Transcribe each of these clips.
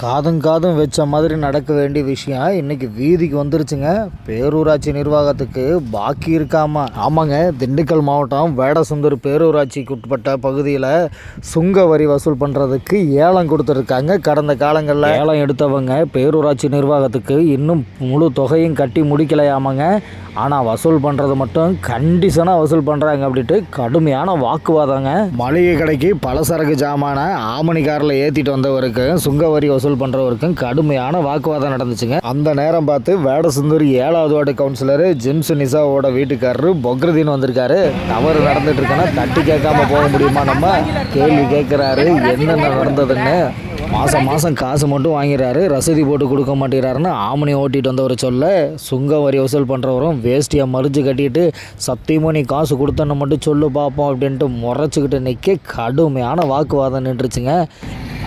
காதும் காதும் வச்ச மாதிரி நடக்க வேண்டிய விஷயம். இன்னைக்கு வீதிக்கு வந்துருச்சுங்க. பேரூராட்சி நிர்வாகத்துக்கு பாக்கி இருக்காமா? ஆமாங்க. திண்டுக்கல் மாவட்டம் வேடசுந்தர் பேரூராட்சிக்கு உட்பட்ட பகுதியில் சுங்க வரி வசூல் பண்ணுறதுக்கு ஏலம் கொடுத்துருக்காங்க கடந்த காலங்களில். ஏலம் எடுத்தவங்க பேரூராட்சி நிர்வாகத்துக்கு இன்னும் முழு தொகையும் கட்டி முடிக்கலையாமாங்க. ஆனால் வசூல் பண்ணுறது மட்டும் கண்டிஷனாக வசூல் பண்ணுறாங்க அப்படின்ட்டு கடுமையான வாக்குவாதங்க. மளிகை கடைக்கு பலசரக்கு ஜாமான ஆமணி காரில் ஏற்றிட்டு வந்தவருக்கும் சுங்க வரி வசூல் பண்ணுறவருக்கும் கடுமையான வாக்குவாதம் நடந்துச்சுங்க. அந்த நேரம் பார்த்து வேடசுந்தூர் ஏழாவது வார்டு கவுன்சிலர் ஜிம்ஸ் நிசாவோட வீட்டுக்காரரு பொக்ரதீன் வந்திருக்காரு. தவறு நடந்துட்டு இருக்கேன்னா தட்டி கேட்காம போக முடியுமா நம்ம? கேள்வி கேட்குறாரு என்னென்ன நடந்ததுன்னு. மாதம் மாதம் காசு மட்டும் வாங்கிறாரு ரசீதி போட்டு கொடுக்க மாட்டேங்கிறாருன்னு ஆமணி ஓட்டிட்டு வந்தவர் சொல்ல சுங்க வரி வசூல் பண்ணுறவரும் வேஷ்டியை மறிச்சு கட்டிட்டு சத்தியமோ நீ காசு கொடுத்தன்னு மட்டும் சொல்லு பார்ப்போம் அப்படின்ட்டு முறைச்சிக்கிட்டு நிற்க கடுமையான வாக்குவாதம் நின்றுச்சுங்க.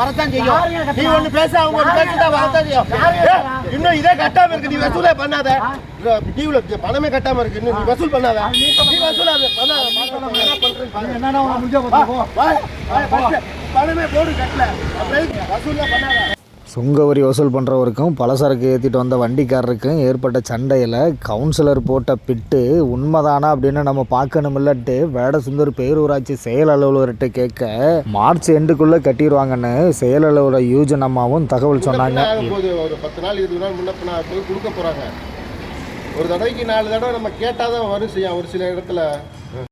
வரத்தான் செய்யும். நீ ஒண்ணு பேச அவங்க ஒண்ணு பேசிட்டா வரத்தான் செய்யும். இன்னும் இதே கட்டாம இருக்கு நீ வசூலே பண்ணாத. டிவில பணமே கட்டாம இருக்கு இன்னும் நீ வசூல் பண்ணாத. நீ வசூலாத பண்ணாத என்ன பண்றேன்னு பாரு. வா, வா, first பணமே போடு கட்டல. அப்புறம் எதுக்கு? வசூலே பண்ணாத. சுங்க வரி வசூல் பண்ணுறவருக்கும் பலசரக்கு ஏற்றிட்டு வந்த வண்டிக்காரருக்கும் ஏற்பட்ட சண்டையில் கவுன்சிலர் போட்ட பிட்டு உண்மைதானா அப்படின்னு நம்ம பார்க்கணுமில்லட்டு வேடசுந்தர் பேரூராட்சி செயல் அலுவலர்கிட்ட கேட்க மார்ச் எண்டுக்குள்ளே கட்டிடுவாங்கன்னு செயல் அலுவலர் யூஜன் அம்மாவும் தகவல் சொன்னாங்க. ஒரு பத்து நாள் இருபது நாள் முன்ன போய் கொடுக்க போகிறாங்க ஒரு தடவைக்கு நாலு தடவை நம்ம கேட்டாதான் வரும் செய்யும் ஒரு சில இடத்துல.